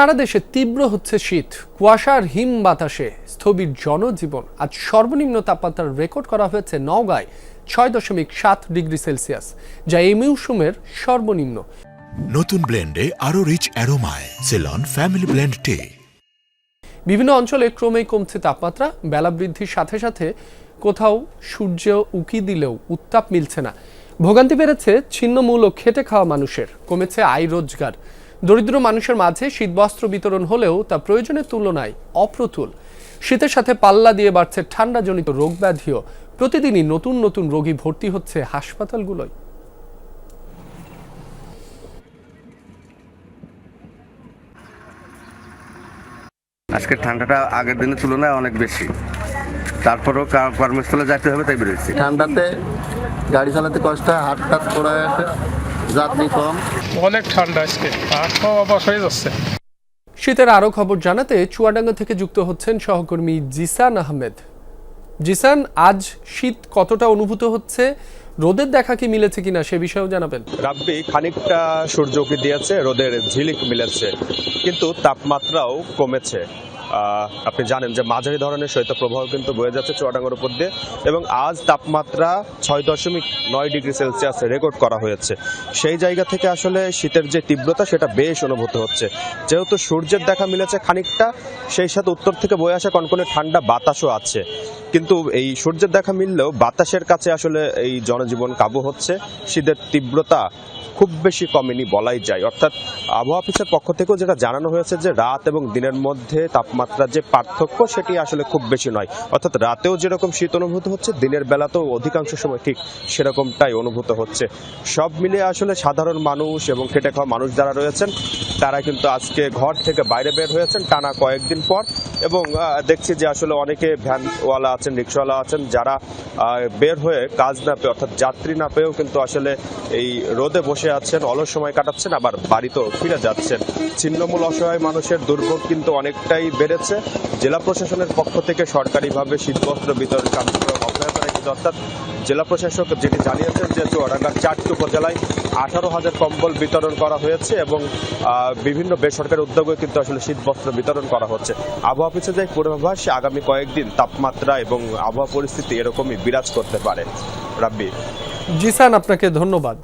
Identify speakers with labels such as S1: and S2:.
S1: সারা দেশে তীব্র হচ্ছে শীত। কুয়াশার হিম বাতাসে স্থবির জনজীবন। আজ সর্বনিম্ন তাপমাত্রার রেকর্ড করা হয়েছে নওগাঁয় ছয় দশমিক সাত ডিগ্রি সেলসিয়াস যা এই মৌসুমের সর্বনিম্ন।
S2: নতুন ব্লেন্ডে আরও রিচ অ্যারোমায় সেলন ফ্যামিলি ব্লেন্ড টে।
S1: বিভিন্ন অঞ্চলে ক্রমেই কমছে তাপমাত্রা বেলা বৃদ্ধির সাথে সাথে কোথাও সূর্য উকি দিলেও উত্তাপ মিলছে না। ভোগান্তি বেড়েছে ছিন্নমূল ও খেটে খাওয়া মানুষের কমেছে আয় রোজগার। দরিদ্র মানুষের মাঝে শীতবস্ত্র বিতরণ হলেও তা প্রয়োজনের তুলনায় অপ্রতুল। শীতের সাথে পাল্লা দিয়ে বাড়ছে ঠান্ডাজনিত রোগ ব্যাধিও প্রতিদিনই নতুন নতুন রোগী ভর্তি হচ্ছে হাসপাতালগুলোয়।
S3: আজকে ঠান্ডাটা আগের দিনের তুলনায় অনেক বেশি। তারপরেও কর্মস্থলে যাইতে হবে তাই বেরোচ্ছি
S4: ঠান্ডাতে গাড়ি চালাতে কষ্ট হয় হাট টাট পড়ে আছে যাত্রী কম।
S5: অনেক ঠান্ডা আজকে। পা হয়ে যাচ্ছে।
S1: শীতের আরও খবর জানাতে চুয়াডাঙ্গা থেকে যুক্ত হচ্ছেন সহকর্মী জিসান আহমেদ। জিসান আজ শীত কতটা অনুভূত হচ্ছে? রোদের দেখা কি মিলেছে কিনা সে বিষয়েও জানাবেন।
S6: রাব্বি খানিকটা সূর্য উকি দিয়েছে রোদের ঝিলিক মিলেছে কিন্তু তাপমাত্রাও কমেছে। আপনি জানেন যে মাঝারি ধরনের শৈত্যপ্রবাহ কিন্তু বয়ে যাচ্ছে চুয়াডাঙ্গার উপর দিয়ে এবং আজ তাপমাত্রা ছয় দশমিক নয় ডিগ্রি সেলসিয়াস রেকর্ড করা হয়েছে। সেই জায়গা থেকে আসলে শীতের যে তীব্রতা, সেটা বেশ অনুভূত হচ্ছে। যেহেতু সূর্যের দেখা মিলেছে খানিকটা, সেই সাথে উত্তর থেকে বয়ে আসা কনকনে ঠান্ডা বাতাসও আছে। কিন্তু এই সূর্যের দেখা মিললেও বাতাসের কাছে আসলে এই জনজীবন কাবু হচ্ছে। শীতের তীব্রতা খুব বেশি কমেনি বলাই যায়। অর্থাৎ আবহাওয়া অফিসের পক্ষ থেকেও যেটা জানানো হয়েছে যে রাত এবং দিনের মধ্যে তাপমাত্রার যে পার্থক্য সেটি আসলে খুব বেশি নয়। অর্থাৎ রাতেও যেরকম শীত অনুভূত হচ্ছে, দিনের বেলাতেও অধিকাংশ সময় ঠিক সেরকমটাই অনুভূত হচ্ছে। সব মিলে আসলে সাধারণ মানুষ এবং খেটে খাওয়া মানুষ যারা রয়েছেন তারা কিন্তু আজকে ঘর থেকে বাইরে বের হয়েছেন টানা কয়েকদিন পর। এবং দেখছি যে আসলে অনেকে ভ্যানওয়ালা আছেন, রিক্সাওয়ালা আছেন, যারা বের হয়ে কাজ না পেয়ে, অর্থাৎ যাত্রী না পেয়েও কিন্তু আসলে এই রোদে বসে আছেন, অলস সময় কাটাচ্ছেন, আবার বাড়িতেও ফিরে যাচ্ছেন। ছিন্নমূল অসহায় মানুষের দুর্ভোগ কিন্তু অনেকটাই বেড়েছে। জেলা প্রশাসনের পক্ষ থেকে সরকারিভাবে শীতবস্ত্র বিতরণ কার্যক্রম অব্যাহত রেখেছে, অর্থাৎ জেলা প্রশাসক যেটি জানিয়েছেন যে চুয়াডাঙ্গার চারটি উপজেলায় আঠারো হাজার কম্বল বিতরণ করা হয়েছে এবং বিভিন্ন বেসরকারি উদ্যোগে কিন্তু আসলে শীত বস্ত্র বিতরণ করা হচ্ছে। আবহাওয়া পিছিয়ে যায় পূর্বাভাস, আগামী কয়েকদিন তাপমাত্রা এবং আবহাওয়া পরিস্থিতি এরকমই বিরাজ করতে পারে। রাব্বি।
S1: জি জিসান, আপনাকে ধন্যবাদ।